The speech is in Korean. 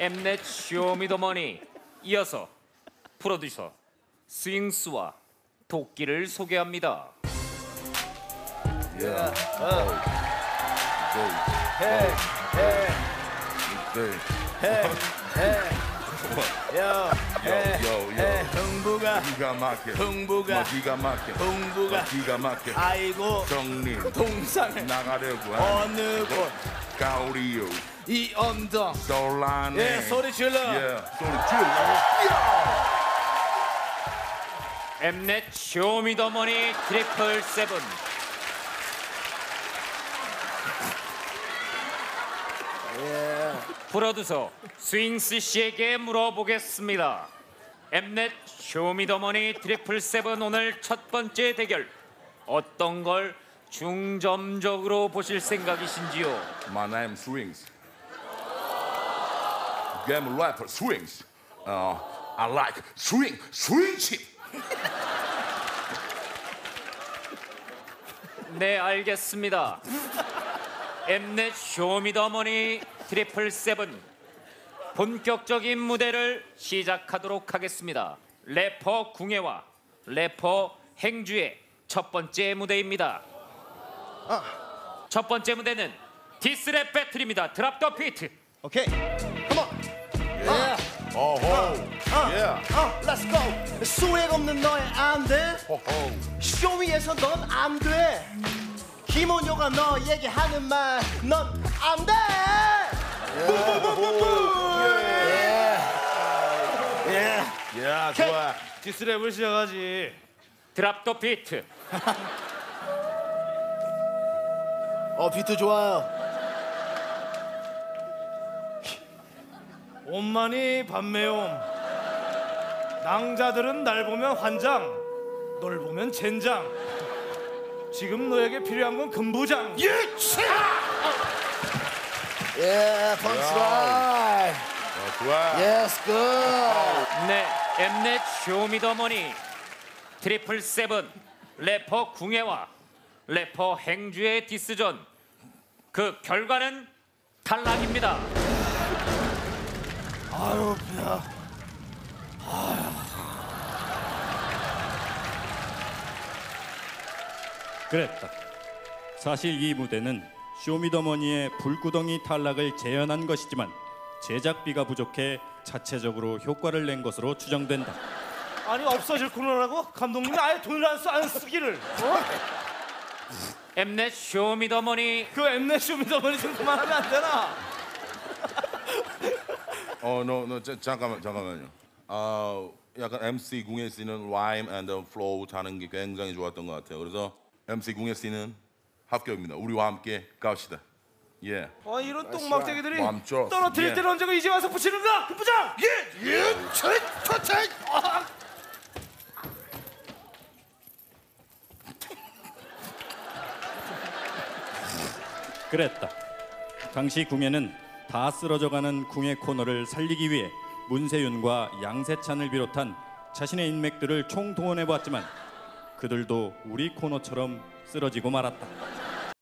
엠넷 쇼미더머니 이어서 프로듀서 스윙스와 도끼를 소개합니다. Yeah. Hey, hey, Hey. hey, Yo, hey, yo, yo. hey, 흥부가, 기가 막혀. 흥부가, 뭐 기가 막혀. 흥부가. 뭐 기가 막혀. 아이고, 정리. 동상을 나가려고 하. 어느 곳, 가오리요. 이 언덕. 솔라네. 예, 소리 질러. 예, 소리 질러. 엠넷 쇼미더머니 트리플 세븐 프로듀서 스윙스 씨에게 물어보겠습니다. 엠넷 쇼미더머니 트리플 세븐 오늘 첫 번째 대결 어떤 걸 중점적으로 보실 생각이신지요? My name Swings. Game rapper Swings. Uh, I like swing, swing chip. 네, 알겠습니다. 엠넷 쇼미더머니 트리플 세븐 본격적인 무대를 시작하도록 하겠습니다. 래퍼 궁예와 래퍼 행주의 첫 번째 무대입니다. 첫 번째 무대는 디스랩 배틀입니다. 드랍 더 비트. 오케이, come on. Oh, ho. Yeah. 어, let's go. 수액 없는 너의 안 돼. 쇼미에서 넌 안 돼. 김원효가 너 얘기하는 말 넌 안 돼. 디스랩을 시작하지 드랍 더 비트. 어 비트 좋아요. 온만이 밤매옴 낭자들은 날 보면 환장 널 보면 젠장 지금 너에게 필요한 건 금부장 예, 펀치라인. 어, 좋아. 예스 굿. 네, 엠넷 쇼미더머니 트리플 세븐 래퍼 궁예와 래퍼 행주의 디스전 그 결과는 탈락입니다. 그랬다. 사실 이 무대는 쇼미더머니의 불구덩이 탈락을 재현한 것이지만 제작비가 부족해 자체적으로 효과를 낸 것으로 추정된다. 아니 없어질 코너라고 감독님이 아예 돈을 안, 쓰, 안 쓰기를 어? 엠넷 쇼미더머니 그 엠넷 쇼미더머니 좀 그만하면 안 되나 어, no, 잠깐만, 잠깐만요. 아, 약간 MC 궁예 씨는 rhyme and flow 타는 게 굉장히 좋았던 것 같아요. 그래서 MC 궁예 씨는 합격입니다. 우리와 함께 갑시다. 예. 아 이런 똥막대기들이. 떨어뜨릴 예. 때는 언제고 이제 와서 붙이는가 금부장 예! 예! 그랬다. 당시 궁예는 다 쓰러져가는 궁예 코너를 살리기 위해 문세윤과 양세찬을 비롯한 자신의 인맥들을 총동원해 보았지만 그들도 우리 코너처럼 쓰러지고 말았다.